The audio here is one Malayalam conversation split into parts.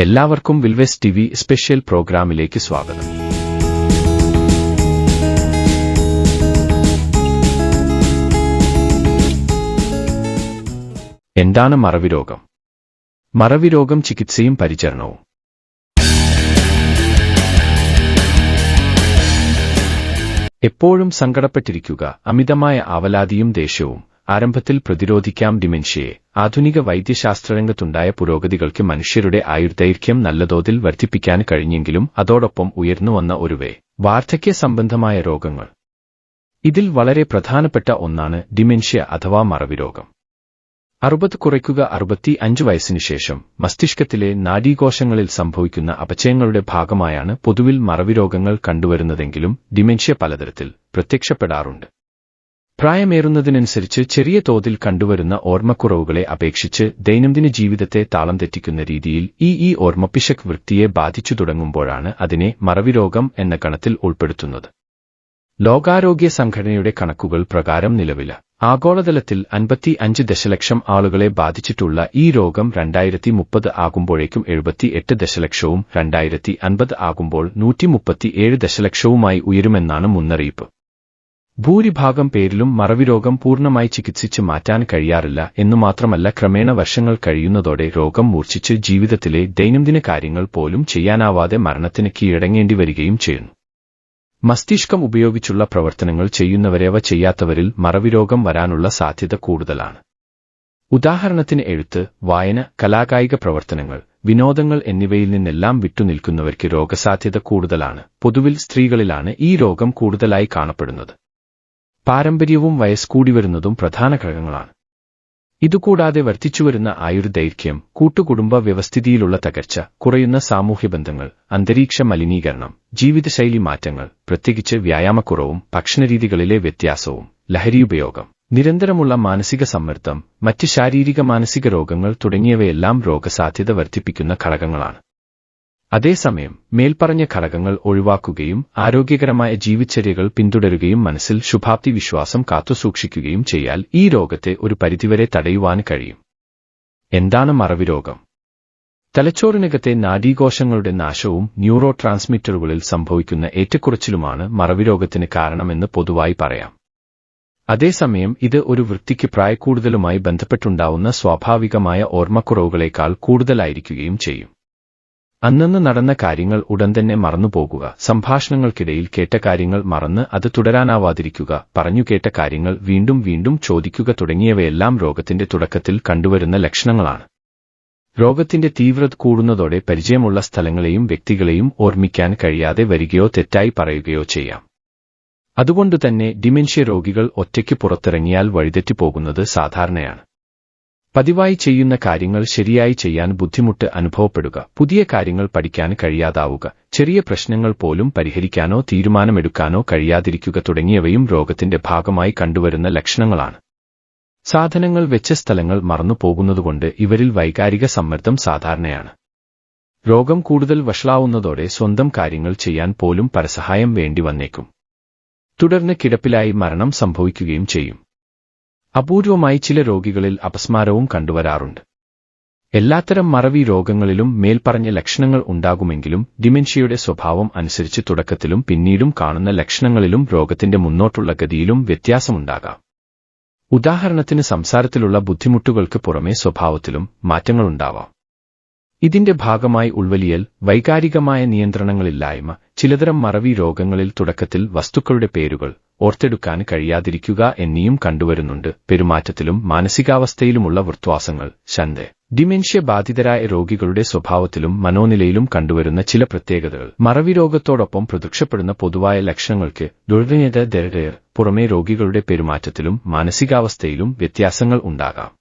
എല്ലാവർക്കും വിൽവെസ് ടി വി സ്പെഷ്യൽ പ്രോഗ്രാമിലേക്ക് സ്വാഗതം. എന്താണ് മറവിരോഗം? മറവിരോഗം ചികിത്സയും പരിചരണവും. എപ്പോഴും സങ്കടപ്പെട്ടിരിക്കുക അമിതമായ ആവലാതിയും ദേഷ്യവും. ആരംഭത്തിൽ പ്രതിരോധിക്കാം ഡിമെൻഷ്യയെ. ആധുനിക വൈദ്യശാസ്ത്രരംഗത്തുണ്ടായ പുരോഗതികൾക്ക് മനുഷ്യരുടെ ആയുർദൈർഘ്യം നല്ലതോതിൽ വർദ്ധിപ്പിക്കാൻ കഴിഞ്ഞെങ്കിലും അതോടൊപ്പം ഉയർന്നുവന്ന ഒരുവേ. വാർദ്ധക്യ സംബന്ധമായ രോഗങ്ങൾ. ഇതിൽ വളരെ പ്രധാനപ്പെട്ട ഒന്നാണ് ഡിമെൻഷ്യ അഥവാ മറവിരോഗം അറുപത് കുറയ്ക്കുക അറുപത്തി അഞ്ച് വയസ്സിനു ശേഷം മസ്തിഷ്കത്തിലെ നാഡീകോശങ്ങളിൽ സംഭവിക്കുന്ന അപചയങ്ങളുടെ ഭാഗമായാണ് പൊതുവിൽ മറവിരോഗങ്ങൾ കണ്ടുവരുന്നതെങ്കിലും ഡിമെൻഷ്യ പലതരത്തിൽ പ്രത്യക്ഷപ്പെടാറുണ്ട്. പ്രായമേറുന്നതിനനുസരിച്ച് ചെറിയ തോതിൽ കണ്ടുവരുന്ന ഓർമ്മക്കുറവുകളെ അപേക്ഷിച്ച് ദൈനംദിന ജീവിതത്തെ താളം തെറ്റിക്കുന്ന രീതിയിൽ ഈ ഈ ഓർമ്മപ്പിശക് വൃത്തിയെ ബാധിച്ചു തുടങ്ങുമ്പോഴാണ് അതിനെ മറവിരോഗം എന്ന കണത്തിൽ ഉൾപ്പെടുത്തുന്നത്. ലോകാരോഗ്യ സംഘടനയുടെ കണക്കുകൾ പ്രകാരം നിലവില ആഗോളതലത്തിൽ അൻപത്തി അഞ്ച് ദശലക്ഷം ആളുകളെ ബാധിച്ചിട്ടുള്ള ഈ രോഗം രണ്ടായിരത്തി മുപ്പത് ആകുമ്പോഴേക്കും എഴുപത്തി എട്ട് ദശലക്ഷവും രണ്ടായിരത്തി അൻപത് ആകുമ്പോൾ നൂറ്റി മുപ്പത്തിയേഴ് ദശലക്ഷവുമായി ഉയരുമെന്നാണ് മുന്നറിയിപ്പ്. ഭൂരിഭാഗം പേരിലും മറവിരോഗം പൂർണമായി ചികിത്സിച്ച് മാറ്റാൻ കഴിയാറില്ല എന്നു മാത്രമല്ല ക്രമേണ വർഷങ്ങൾ കഴിയുന്നതോടെ രോഗം മൂർച്ഛിച്ച് ജീവിതത്തിലെ ദൈനംദിന കാര്യങ്ങൾ പോലും ചെയ്യാനാവാതെ മരണത്തിന് കീഴടങ്ങേണ്ടി വരികയും ചെയ്യുന്നു. മസ്തിഷ്കം ഉപയോഗിച്ചുള്ള പ്രവർത്തനങ്ങൾ ചെയ്യുന്നവരേവ ചെയ്യാത്തവരിൽ മറവിരോഗം വരാനുള്ള സാധ്യത കൂടുതലാണ്. ഉദാഹരണത്തിന് എഴുത്ത് വായന കലാകായിക പ്രവർത്തനങ്ങൾ വിനോദങ്ങൾ എന്നിവയിൽ നിന്നെല്ലാം വിട്ടുനിൽക്കുന്നവർക്ക് രോഗസാധ്യത കൂടുതലാണ്. പൊതുവിൽ സ്ത്രീകളിലാണ് ഈ രോഗം കൂടുതലായി കാണപ്പെടുന്നത്. പാരമ്പര്യവും വയസ്സ് കൂടിവരുന്നതും പ്രധാന ഘടകങ്ങളാണ്. ഇതുകൂടാതെ വർദ്ധിച്ചുവരുന്ന ആയുർദൈർഘ്യം കൂട്ടുകുടുംബ വ്യവസ്ഥിതിയിലുള്ള തകർച്ച കുറയുന്ന സാമൂഹ്യബന്ധങ്ങൾ അന്തരീക്ഷ മലിനീകരണം ജീവിതശൈലി മാറ്റങ്ങൾ പ്രത്യേകിച്ച് വ്യായാമക്കുറവും ഭക്ഷണരീതികളിലെ വ്യത്യാസവും ലഹരിയുപയോഗം നിരന്തരമുള്ള മാനസിക സമ്മർദ്ദം മറ്റ് ശാരീരിക മാനസിക രോഗങ്ങൾ തുടങ്ങിയവയെല്ലാം രോഗസാധ്യത വർദ്ധിപ്പിക്കുന്ന ഘടകങ്ങളാണ്. അതേസമയം മേൽപ്പറഞ്ഞ ഘടകങ്ങൾ ഒഴിവാക്കുകയും ആരോഗ്യകരമായ ജീവിച്ചര്യകൾ പിന്തുടരുകയും മനസ്സിൽ ശുഭാപ്തി വിശ്വാസം കാത്തുസൂക്ഷിക്കുകയും ചെയ്യാൽ ഈ രോഗത്തെ ഒരു പരിധിവരെ തടയുവാൻ കഴിയും. എന്താണ് മറവി രോഗം തലച്ചോറിനകത്തെ നാഡീകോശങ്ങളുടെ നാശവും ന്യൂറോ ട്രാൻസ്മിറ്ററുകളിൽ സംഭവിക്കുന്ന ഏറ്റക്കുറച്ചിലുമാണ് മറവിരോഗത്തിന് കാരണമെന്ന് പൊതുവായി പറയാം. അതേസമയം ഇത് ഒരു വൃത്തിക്ക് പ്രായക്കൂടുതലുമായി ബന്ധപ്പെട്ടുണ്ടാവുന്ന സ്വാഭാവികമായ ഓർമ്മക്കുറവുകളേക്കാൾ കൂടുതലായിരിക്കുകയും ചെയ്യും. അന്നന്ന് നടന്ന കാര്യങ്ങൾ ഉടൻ തന്നെ മറന്നുപോകുക. സംഭാഷണങ്ങൾക്കിടയിൽ കേട്ട കാര്യങ്ങൾ മറന്ന് അത് തുടരാനാവാതിരിക്കുക. പറഞ്ഞു കേട്ട കാര്യങ്ങൾ വീണ്ടും വീണ്ടും ചോദിക്കുക തുടങ്ങിയവയെല്ലാം രോഗത്തിന്റെ തുടക്കത്തിൽ കണ്ടുവരുന്ന ലക്ഷണങ്ങളാണ്. രോഗത്തിന്റെ തീവ്രത കൂടുന്നതോടെ പരിചയമുള്ള സ്ഥലങ്ങളെയും വ്യക്തികളെയും ഓർമ്മിക്കാൻ കഴിയാതെ വരികയോ തെറ്റായി പറയുകയോ ചെയ്യാം. അതുകൊണ്ടുതന്നെ ഡിമെൻഷ്യ രോഗികൾ ഒറ്റയ്ക്ക് പുറത്തിറങ്ങിയാൽ വഴിതെറ്റിപ്പോകുന്നത് സാധാരണയാണ്. പതിവായി ചെയ്യുന്ന കാര്യങ്ങൾ ശരിയായി ചെയ്യാൻ ബുദ്ധിമുട്ട് അനുഭവപ്പെടുക. പുതിയ കാര്യങ്ങൾ പഠിക്കാൻ കഴിയാതാവുക. ചെറിയ പ്രശ്നങ്ങൾ പോലും പരിഹരിക്കാനോ തീരുമാനമെടുക്കാനോ കഴിയാതിരിക്കുക തുടങ്ങിയവയും രോഗത്തിന്റെ ഭാഗമായി കണ്ടുവരുന്ന ലക്ഷണങ്ങളാണ്. സാധനങ്ങൾ വെച്ച സ്ഥലങ്ങൾ മറന്നു പോകുന്നതുകൊണ്ട് ഇവരിൽ വൈകാരിക സമ്മർദ്ദം സാധാരണയാണ്. രോഗം കൂടുതൽ വഷളാവുന്നതോടെ സ്വന്തം കാര്യങ്ങൾ ചെയ്യാൻ പോലും പരസഹായം വേണ്ടി വന്നേക്കും. തുടർന്ന് കിടപ്പിലായി മരണം സംഭവിക്കുകയും ചെയ്യും. അപൂർവമായി ചില രോഗികളിൽ അപസ്മാരവും കണ്ടുവരാറുണ്ട്. എല്ലാത്തരം മറവി രോഗങ്ങളിലും മേൽപ്പറഞ്ഞ ലക്ഷണങ്ങൾ ഉണ്ടാകുമെങ്കിലും ഡിമെൻഷ്യയുടെ സ്വഭാവം അനുസരിച്ച് തുടക്കത്തിലും പിന്നീടും കാണുന്ന ലക്ഷണങ്ങളിലും രോഗത്തിന്റെ മുന്നോട്ടുള്ള ഗതിയിലും വ്യത്യാസമുണ്ടാകാം. ഉദാഹരണത്തിന് സംസാരത്തിലുള്ള ബുദ്ധിമുട്ടുകൾക്ക് പുറമെ സ്വഭാവത്തിലും മാറ്റങ്ങളുണ്ടാവാം ഇതിന്റെ ഭാഗമായി ഉൾവലിയൽ വൈകാരികമായ നിയന്ത്രണങ്ങളില്ലായ്മ ചിലതരം മറവി രോഗങ്ങളിൽ തുടക്കത്തിൽ വസ്തുക്കളുടെ പേരുകൾ ഓർത്തെടുക്കാൻ കഴിയാതിരിക്കുക എന്നിയും കണ്ടുവരുന്നുണ്ട്. പെരുമാറ്റത്തിലും മാനസികാവസ്ഥയിലുമുള്ള വൃത്വാസങ്ങൾ. ശന്തെ. ഡിമെൻഷ്യ ബാധിതരായ രോഗികളുടെ സ്വഭാവത്തിലും മനോനിലയിലും കണ്ടുവരുന്ന ചില പ്രത്യേകതകൾ. മറവി രോഗത്തോടൊപ്പം പ്രത്യക്ഷപ്പെടുന്ന പൊതുവായ ലക്ഷണങ്ങൾക്ക് ദുർവിനീത പുറമേ രോഗികളുടെ പെരുമാറ്റത്തിലും മാനസികാവസ്ഥയിലും വ്യത്യാസങ്ങൾ ഉണ്ടാകാം.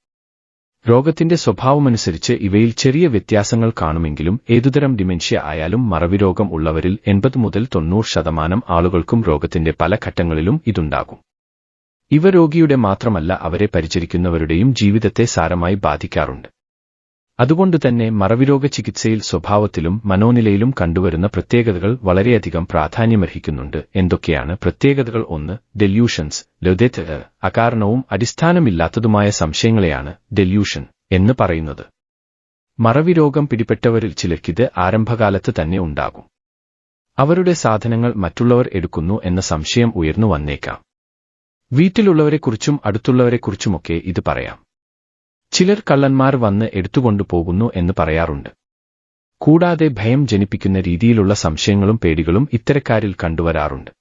രോഗത്തിന്റെ സ്വഭാവമനുസരിച്ച് ഇവയിൽ ചെറിയ വ്യത്യാസങ്ങൾ കാണുമെങ്കിലും ഏതുതരം ഡിമെൻഷ്യ ആയാലും മറവിരോഗം ഉള്ളവരിൽ എൺപത് മുതൽ തൊണ്ണൂറ് ശതമാനം ആളുകൾക്കും രോഗത്തിന്റെ പല ഘട്ടങ്ങളിലും ഇതുണ്ടാകും. ഇവ രോഗിയുടെ മാത്രമല്ല അവരെ പരിചരിക്കുന്നവരുടെയും ജീവിതത്തെ സാരമായി ബാധിക്കാറുണ്ട്. അതുകൊണ്ടുതന്നെ മറവിരോഗ ചികിത്സയിൽ സ്വഭാവത്തിലും മനോനിലയിലും കണ്ടുവരുന്ന പ്രത്യേകതകൾ വളരെയധികം പ്രാധാന്യമർഹിക്കുന്നുണ്ട്. എന്തൊക്കെയാണ് പ്രത്യേകതകൾ? ഒന്ന് ഡെല്യൂഷൻസ് ലൊതെത്ത് അകാരണവും അടിസ്ഥാനമില്ലാത്തതുമായ സംശയങ്ങളെയാണ് ഡെല്യൂഷൻ എന്ന് പറയുന്നത്. മറവി രോഗം പിടിപെട്ടവരിൽ ചിലർക്കിത് ആരംഭകാലത്ത് തന്നെ ഉണ്ടാകും. അവരുടെ സാധനങ്ങൾ മറ്റുള്ളവർ എടുക്കുന്നു എന്ന സംശയം ഉയർന്നു വന്നേക്കാം. വീട്ടിലുള്ളവരെക്കുറിച്ചും അടുത്തുള്ളവരെക്കുറിച്ചുമൊക്കെ ഇത് പറയാം. ചിലർ കള്ളന്മാർ വന്ന് എടുത്തുകൊണ്ടു പോകുന്നു എന്ന് പറയാറുണ്ട്. കൂടാതെ ഭയം ജനിപ്പിക്കുന്ന രീതിയിലുള്ള സംശയങ്ങളും പേടികളും ഇത്തരക്കാരിൽ കണ്ടുവരാറുണ്ട്.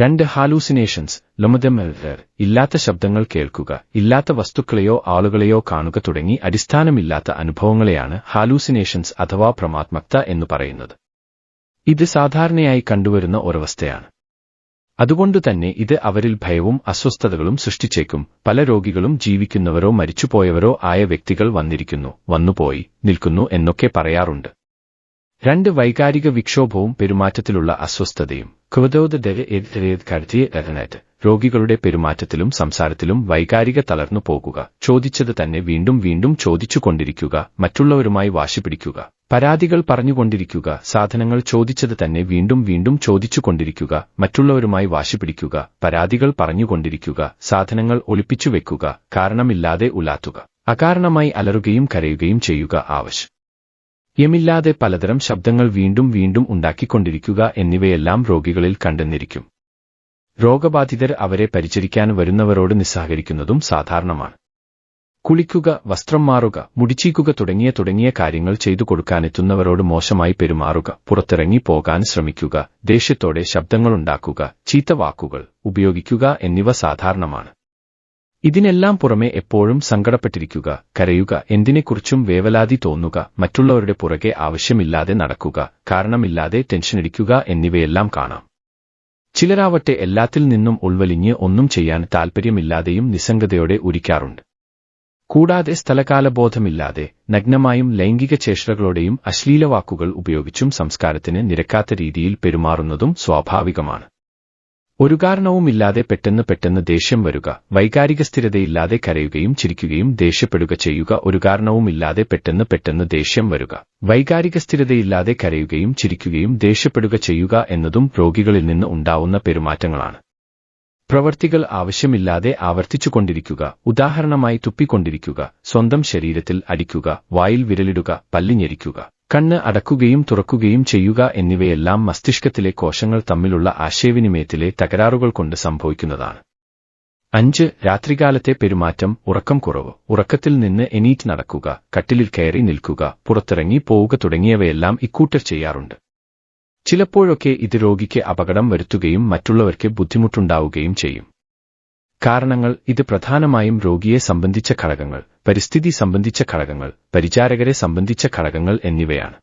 രണ്ട് ഹാലൂസിനേഷൻസ് ലൊമദമെല്ലർ ഇല്ലാത്ത ശബ്ദങ്ങൾ കേൾക്കുക ഇല്ലാത്ത വസ്തുക്കളെയോ ആളുകളെയോ കാണുക തുടങ്ങി അടിസ്ഥാനമില്ലാത്ത അനുഭവങ്ങളെയാണ് ഹാലൂസിനേഷൻസ് അഥവാ പ്രമാത്മക്ത എന്ന് പറയുന്നത്. ഇത് സാധാരണയായി കണ്ടുവരുന്ന ഒരവസ്ഥയാണ്. അതുകൊണ്ടുതന്നെ ഇത് അവരിൽ ഭയവും അസ്വസ്ഥതകളും സൃഷ്ടിച്ചേക്കും. പല രോഗികളും ജീവിക്കുന്നവരോ മരിച്ചുപോയവരോ ആയ വ്യക്തികൾ വന്നിരിക്കുന്നു വന്നുപോയി നിൽക്കുന്നു എന്നൊക്കെ പറയാറുണ്ട്. രണ്ട് വൈകാരിക വിക്ഷോഭവും പെരുമാറ്റത്തിലുള്ള അസ്വസ്ഥതയും. കരുതിയ രോഗികളുടെ പെരുമാറ്റത്തിലും സംസാരത്തിലും വൈകാരിക തളർന്നു പോകുക. ചോദിച്ചത് തന്നെ വീണ്ടും വീണ്ടും ചോദിച്ചുകൊണ്ടിരിക്കുക മറ്റുള്ളവരുമായി വാശി പിടിക്കുക. പരാതികൾ പറഞ്ഞുകൊണ്ടിരിക്കുക സാധനങ്ങൾ ചോദിച്ചത് തന്നെ വീണ്ടും വീണ്ടും ചോദിച്ചുകൊണ്ടിരിക്കുക മറ്റുള്ളവരുമായി വാശി പിടിക്കുക. പരാതികൾ പറഞ്ഞുകൊണ്ടിരിക്കുക സാധനങ്ങൾ ഒളിപ്പിച്ചു വെക്കുക. കാരണമില്ലാതെ ഉലാത്തുക. അകാരണമായി അലറുകയും കരയുകയും ചെയ്യുക ആവശ്യം യമില്ലാതെ പലതരം ശബ്ദങ്ങൾ വീണ്ടും വീണ്ടും ഉണ്ടാക്കിക്കൊണ്ടിരിക്കുക എന്നിവയെല്ലാം രോഗികളിൽ കണ്ടെന്നിരിക്കും. രോഗബാധിതർ അവരെ പരിചരിക്കാൻ വരുന്നവരോട് നിസ്സഹകരിക്കുന്നതും സാധാരണമാണ്. കുളിക്കുക വസ്ത്രം മാറുക മുടിച്ചീക്കുക തുടങ്ങിയ തുടങ്ങിയ കാര്യങ്ങൾ ചെയ്തു കൊടുക്കാനെത്തുന്നവരോട് മോശമായി പെരുമാറുക പുറത്തിറങ്ങി പോകാൻ ശ്രമിക്കുക ദേഷ്യത്തോടെ ശബ്ദങ്ങളുണ്ടാക്കുക ചീത്ത വാക്കുകൾ ഉപയോഗിക്കുക എന്നിവ സാധാരണമാണ്. ഇതിനെല്ലാം പുറമെ എപ്പോഴും സങ്കടപ്പെട്ടിരിക്കുക കരയുക എന്തിനെക്കുറിച്ചും വേവലാതി തോന്നുക മറ്റുള്ളവരുടെ പുറകെ ആവശ്യമില്ലാതെ നടക്കുക കാരണമില്ലാതെ ടെൻഷനടിക്കുക എന്നിവയെല്ലാം കാണാം. ചിലരാവട്ടെ എല്ലാത്തിൽ നിന്നും ഉൾവലിഞ്ഞ് ഒന്നും ചെയ്യാൻ താൽപ്പര്യമില്ലാതെയും നിസ്സംഗതയോടെ ഉരിക്കാറുണ്ട്. കൂടാതെ സ്ഥലകാലബോധമില്ലാതെ നഗ്നമായും ലൈംഗിക ചേഷ്ടകളോടെയും അശ്ലീലവാക്കുകൾ ഉപയോഗിച്ചും സംസ്കാരത്തിന് നിരക്കാത്ത രീതിയിൽ പെരുമാറുന്നതും സ്വാഭാവികമാണ്. ഒരു കാരണവുമില്ലാതെ പെട്ടെന്ന് പെട്ടെന്ന് ദേഷ്യം വരുക വൈകാരിക സ്ഥിരതയില്ലാതെ കരയുകയും ചിരിക്കുകയും ദേഷ്യപ്പെടുക ചെയ്യുക ഒരു കാരണവുമില്ലാതെ പെട്ടെന്ന് പെട്ടെന്ന് ദേഷ്യം വരുക വൈകാരിക സ്ഥിരതയില്ലാതെ കരയുകയും ചിരിക്കുകയും ദേഷ്യപ്പെടുക ചെയ്യുക എന്നതും രോഗികളിൽ നിന്ന് ഉണ്ടാവുന്ന പെരുമാറ്റങ്ങളാണ്. പ്രവർത്തികൾ ആവശ്യമില്ലാതെ ആവർത്തിച്ചുകൊണ്ടിരിക്കുക ഉദാഹരണമായി തുപ്പിക്കൊണ്ടിരിക്കുക സ്വന്തം ശരീരത്തിൽ അടിക്കുക വായിൽ വിരലിടുക പല്ലിഞ്ഞെരിക്കുക കണ്ണ് അടക്കുകയും തുറക്കുകയും ചെയ്യുക എന്നിവയെല്ലാം മസ്തിഷ്കത്തിലെ കോശങ്ങൾ തമ്മിലുള്ള ആശയവിനിമയത്തിലെ തകരാറുകൾ കൊണ്ട് സംഭവിക്കുന്നതാണ്. അഞ്ച് രാത്രികാലത്തെ പെരുമാറ്റം ഉറക്കം കുറവ് ഉറക്കത്തിൽ നിന്ന് എനീറ്റ് നടക്കുക കട്ടിലിൽ കയറി നിൽക്കുക പുറത്തിറങ്ങി പോവുക തുടങ്ങിയവയെല്ലാം ഇക്കൂട്ടർ ചെയ്യാറുണ്ട്. ചിലപ്പോഴൊക്കെ ഇത് രോഗിക്ക് അപകടം വരുത്തുകയും മറ്റുള്ളവർക്ക് ബുദ്ധിമുട്ടുണ്ടാവുകയും ചെയ്യും. കാരണങ്ങൾ ഇത് പ്രധാനമായും രോഗിയെ സംബന്ധിച്ച ഘടകങ്ങൾ പരിസ്ഥിതി സംബന്ധിച്ച ഘടകങ്ങൾ പരിചാരകരെ സംബന്ധിച്ച ഘടകങ്ങൾ എന്നിവയാണ്.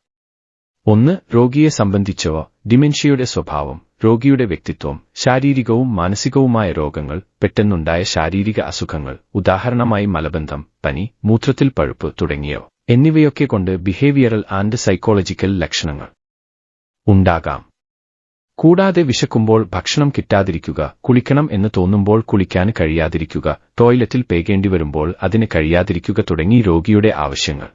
ഒന്ന് രോഗിയെ സംബന്ധിച്ചവ ഡിമെൻഷ്യയുടെ സ്വഭാവം രോഗിയുടെ വ്യക്തിത്വം ശാരീരികവും മാനസികവുമായ രോഗങ്ങൾ പെട്ടെന്നുണ്ടായ ശാരീരിക അസുഖങ്ങൾ ഉദാഹരണമായി മലബന്ധം പനി മൂത്രത്തിൽ പഴുപ്പ് തുടങ്ങിയവ എന്നിവയൊക്കെ കൊണ്ട് ബിഹേവിയറൽ ആൻഡ് സൈക്കോളജിക്കൽ ലക്ഷണങ്ങൾ. ഉണ്ടാകാം. കൂടാതെ വിശക്കുമ്പോൾ ഭക്ഷണം കിട്ടാതിരിക്കുക കുളിക്കണം എന്ന് തോന്നുമ്പോൾ കുളിക്കാൻ കഴിയാതിരിക്കുക ടോയ്ലറ്റിൽ പേകേണ്ടി വരുമ്പോൾ അതിന് കഴിയാതിരിക്കുക തുടങ്ങി രോഗിയുടെ ആവശ്യങ്ങൾ.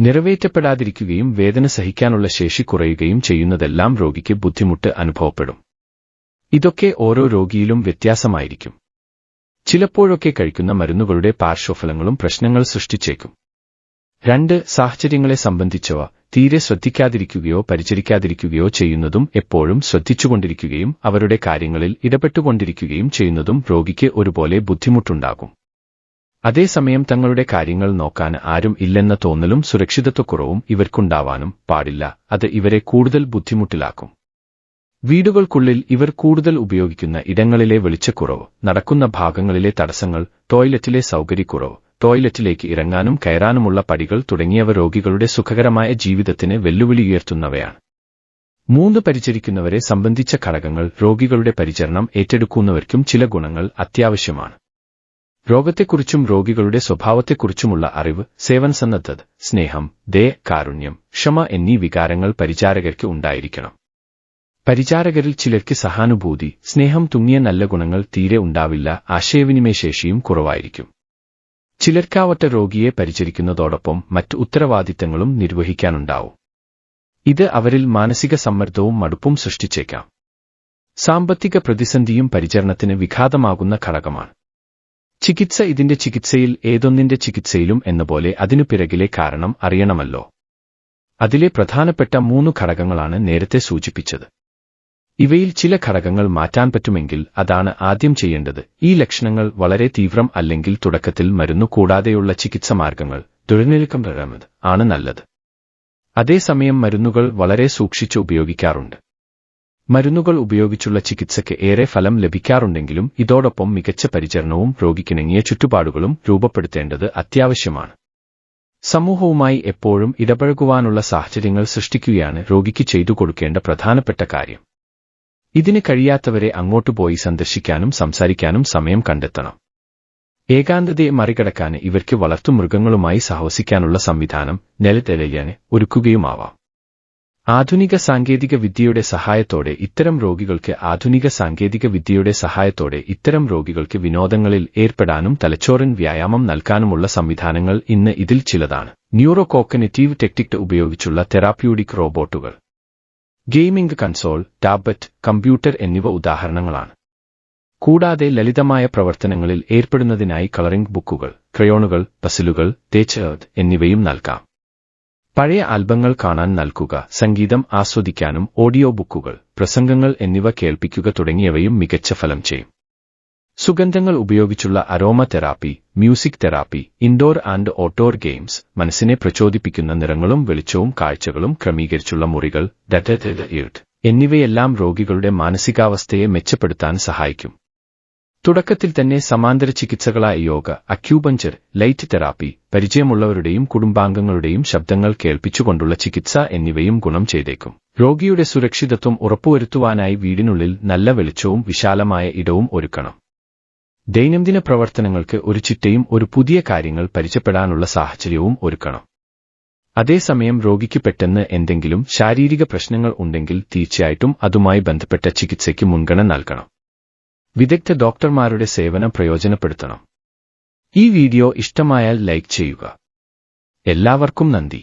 നിറവേറ്റപ്പെടാതിരിക്കുകയും വേദന സഹിക്കാനുള്ള ശേഷി കുറയുകയും ചെയ്യുന്നതെല്ലാം രോഗിക്ക് ബുദ്ധിമുട്ട് അനുഭവപ്പെടും. ഇതൊക്കെ ഓരോ രോഗിയിലും വ്യത്യാസമായിരിക്കും. ചിലപ്പോഴൊക്കെ കഴിക്കുന്ന മരുന്നുകളുടെ പാർശ്വഫലങ്ങളും പ്രശ്നങ്ങൾ സൃഷ്ടിച്ചേക്കും. രണ്ട് സാഹചര്യങ്ങളെ സംബന്ധിച്ചവ തീരെ ശ്രദ്ധിക്കാതിരിക്കുകയോ പരിചരിക്കാതിരിക്കുകയോ ചെയ്യുന്നതും എപ്പോഴും ശ്രദ്ധിച്ചുകൊണ്ടിരിക്കുകയും അവരുടെ കാര്യങ്ങളിൽ ഇടപെട്ടുകൊണ്ടിരിക്കുകയും ചെയ്യുന്നതും രോഗിക്ക് ഒരുപോലെ ബുദ്ധിമുട്ടുണ്ടാകും. അതേസമയം തങ്ങളുടെ കാര്യങ്ങൾ നോക്കാൻ ആരും ഇല്ലെന്ന തോന്നലും സുരക്ഷിതത്വക്കുറവും ഇവർക്കുണ്ടാവാനും പാടില്ല. അത് ഇവരെ കൂടുതൽ ബുദ്ധിമുട്ടിലാക്കും. വീടുകൾക്കുള്ളിൽ ഇവർ കൂടുതൽ ഉപയോഗിക്കുന്ന ഇടങ്ങളിലെ വെളിച്ചക്കുറവ് നടക്കുന്ന ഭാഗങ്ങളിലെ തടസ്സങ്ങൾ ടോയ്ലറ്റിലെ സൗകര്യക്കുറവ് ടോയ്ലറ്റിലേക്ക് ഇറങ്ങാനും കയറാനുമുള്ള പടികൾ തുടങ്ങിയവ രോഗികളുടെ സുഖകരമായ ജീവിതത്തിന് വെല്ലുവിളി ഉയർത്തുന്നവയാണ്. മൂന്ന് പരിചരിക്കുന്നവരെ സംബന്ധിച്ച ഘടകങ്ങൾ രോഗികളുടെ പരിചരണം ഏറ്റെടുക്കുന്നവർക്കും ചില ഗുണങ്ങൾ അത്യാവശ്യമാണ്. രോഗത്തെക്കുറിച്ചും രോഗികളുടെ സ്വഭാവത്തെക്കുറിച്ചുമുള്ള അറിവ് സേവനസന്നദ്ധത സ്നേഹം ദേ കാരുണ്യം ക്ഷമ എന്നീ വികാരങ്ങൾ പരിചാരകർക്ക് ഉണ്ടായിരിക്കണം. പരിചാരകരിൽ ചിലർക്ക് സഹാനുഭൂതി സ്നേഹം തുങ്ങിയ നല്ല ഗുണങ്ങൾ തീരെ ഉണ്ടാവില്ല ആശയവിനിമയശേഷിയും കുറവായിരിക്കും. ചിലർക്കാവട്ടെ രോഗിയെ പരിചരിക്കുന്നതോടൊപ്പം മറ്റ് ഉത്തരവാദിത്തങ്ങളും നിർവഹിക്കാനുണ്ടാവും. ഇത് അവരിൽ മാനസിക സമ്മർദ്ദവും മടുപ്പും സൃഷ്ടിച്ചേക്കാം. സാമ്പത്തിക പ്രതിസന്ധിയും പരിചരണത്തിന് വിഘാതമാകുന്ന ഘടകമാണ്. ചികിത്സ ഇതിന്റെ ചികിത്സയിൽ ഏതൊന്നിന്റെ ചികിത്സയിലും എന്നപോലെ അതിനു പിറകിലെ കാരണം അറിയണമല്ലോ. അതിലെ പ്രധാനപ്പെട്ട മൂന്ന് ഘടകങ്ങളാണ് നേരത്തെ സൂചിപ്പിച്ചത്. ഇവയിൽ ചില ഘടകങ്ങൾ മാറ്റാൻ പറ്റുമെങ്കിൽ അതാണ് ആദ്യം ചെയ്യേണ്ടത്. ഈ ലക്ഷണങ്ങൾ വളരെ തീവ്രം അല്ലെങ്കിൽ തുടക്കത്തിൽ മരുന്നു കൂടാതെയുള്ള ചികിത്സ മാർഗങ്ങൾ. തൊഴിൽനിൽക്കം ആണ് നല്ലത്. അതേസമയം മരുന്നുകൾ വളരെ സൂക്ഷിച്ച് ഉപയോഗിക്കാറുണ്ട്. മരുന്നുകൾ ഉപയോഗിച്ചുള്ള ചികിത്സയ്ക്ക് ഏറെ ഫലം ലഭിക്കാറുണ്ടെങ്കിലും ഇതോടൊപ്പം മികച്ച പരിചരണവും രോഗിക്കിണങ്ങിയ ചുറ്റുപാടുകളും രൂപപ്പെടുത്തേണ്ടത് അത്യാവശ്യമാണ്. സമൂഹവുമായി എപ്പോഴും ഇടപഴകുവാനുള്ള സാഹചര്യങ്ങൾ സൃഷ്ടിക്കുകയാണ് രോഗിക്ക് ചെയ്തു കൊടുക്കേണ്ട പ്രധാനപ്പെട്ട കാര്യം. ഇതിന് കഴിയാത്തവരെ അങ്ങോട്ട് പോയി സന്ദർശിക്കാനും സംസാരിക്കാനും സമയം കണ്ടെത്തണം. ഏകാന്തതയെ മറികടക്കാൻ ഇവർക്ക് വളർത്തുമൃഗങ്ങളുമായി സഹവസിക്കാനുള്ള സംവിധാനം നിലതെളിയാൻ ഒരുക്കുകയുമാവാം. ആധുനിക സാങ്കേതിക വിദ്യയുടെ സഹായത്തോടെ ഇത്തരം രോഗികൾക്ക് ആധുനിക സാങ്കേതിക വിദ്യയുടെ സഹായത്തോടെ ഇത്തരം രോഗികൾക്ക് വിനോദങ്ങളിൽ ഏർപ്പെടാനും തലച്ചോറിൻ വ്യായാമം നൽകാനുമുള്ള സംവിധാനങ്ങൾ ഇന്ന് ഇതിൽ ചിലതാണ്. ന്യൂറോ കോക്കനറ്റീവ് ടെക്നിക് ഉപയോഗിച്ചുള്ള തെറാപ്യൂട്ടിക് റോബോട്ടുകൾ. ഗെയിമിംഗ് കൺസോൾ ടാബ്ലറ്റ് കമ്പ്യൂട്ടർ എന്നിവ ഉദാഹരണങ്ങളാണ്. കൂടാതെ ലളിതമായ പ്രവർത്തനങ്ങളിൽ ഏർപ്പെടുന്നതിനായി കളറിംഗ് ബുക്കുകൾ ക്രയോണുകൾ പസിലുകൾ തേച്ച് എന്നിവയും നൽകാം. പഴയ ആൽബങ്ങൾ കാണാൻ നൽകുക സംഗീതം ആസ്വദിക്കാനും ഓഡിയോ ബുക്കുകൾ പ്രസംഗങ്ങൾ എന്നിവ കേൾപ്പിക്കുക തുടങ്ങിയവയും മികച്ച ഫലം ചെയ്യും. സുഗന്ധങ്ങൾ ഉപയോഗിച്ചുള്ള aroma therapy music therapy indoor and outdoor games മനസ്സിനെ പ്രചോദിപ്പിക്കുന്ന നിറങ്ങളും വെളിച്ചവും കാഴ്ചകളും ക്രമീകരിച്ചുള്ള മുറികൾ എന്നിവയെല്ലാം രോഗികളുടെ മാനസികാവസ്ഥയെ മെച്ചപ്പെടുത്താൻ സഹായിക്കും. തുടക്കത്തിൽ തന്നെ സമാന്തര ചികിത്സകളായ യോഗ അക്യൂപഞ്ചർ ലൈറ്റ് തെറാപ്പി പരിചയമുള്ളവരുടെയും കുടുംബാംഗങ്ങളുടെയും ശബ്ദങ്ങൾ കേൾപ്പിച്ചുകൊണ്ടുള്ള ചികിത്സ എന്നിവയും ഗുണം ചെയ്തേക്കും. രോഗിയുടെ സുരക്ഷിതത്വം ഉറപ്പുവരുത്തുവാനായി വീടിനുള്ളിൽ നല്ല വെളിച്ചവും വിശാലമായ ഇടവും ഒരുക്കണം. ദൈനംദിന പ്രവർത്തനങ്ങൾക്ക് ഒരു ചിട്ടയും ഒരു പുതിയ കാര്യങ്ങൾ പരിചയപ്പെടാനുള്ള സാഹചര്യവും ഒരുക്കണം. അതേസമയം രോഗിക്ക് പെട്ടെന്ന് എന്തെങ്കിലും ശാരീരിക പ്രശ്നങ്ങൾ ഉണ്ടെങ്കിൽ തീർച്ചയായിട്ടും അതുമായി ബന്ധപ്പെട്ട ചികിത്സയ്ക്ക് മുൻഗണന നൽകണം. വിദഗ്ധ ഡോക്ടർമാരുടെ സേവനം പ്രയോജനപ്പെടുത്തണം. ഈ വീഡിയോ ഇഷ്ടമായാൽ ലൈക്ക് ചെയ്യുക. എല്ലാവർക്കും നന്ദി.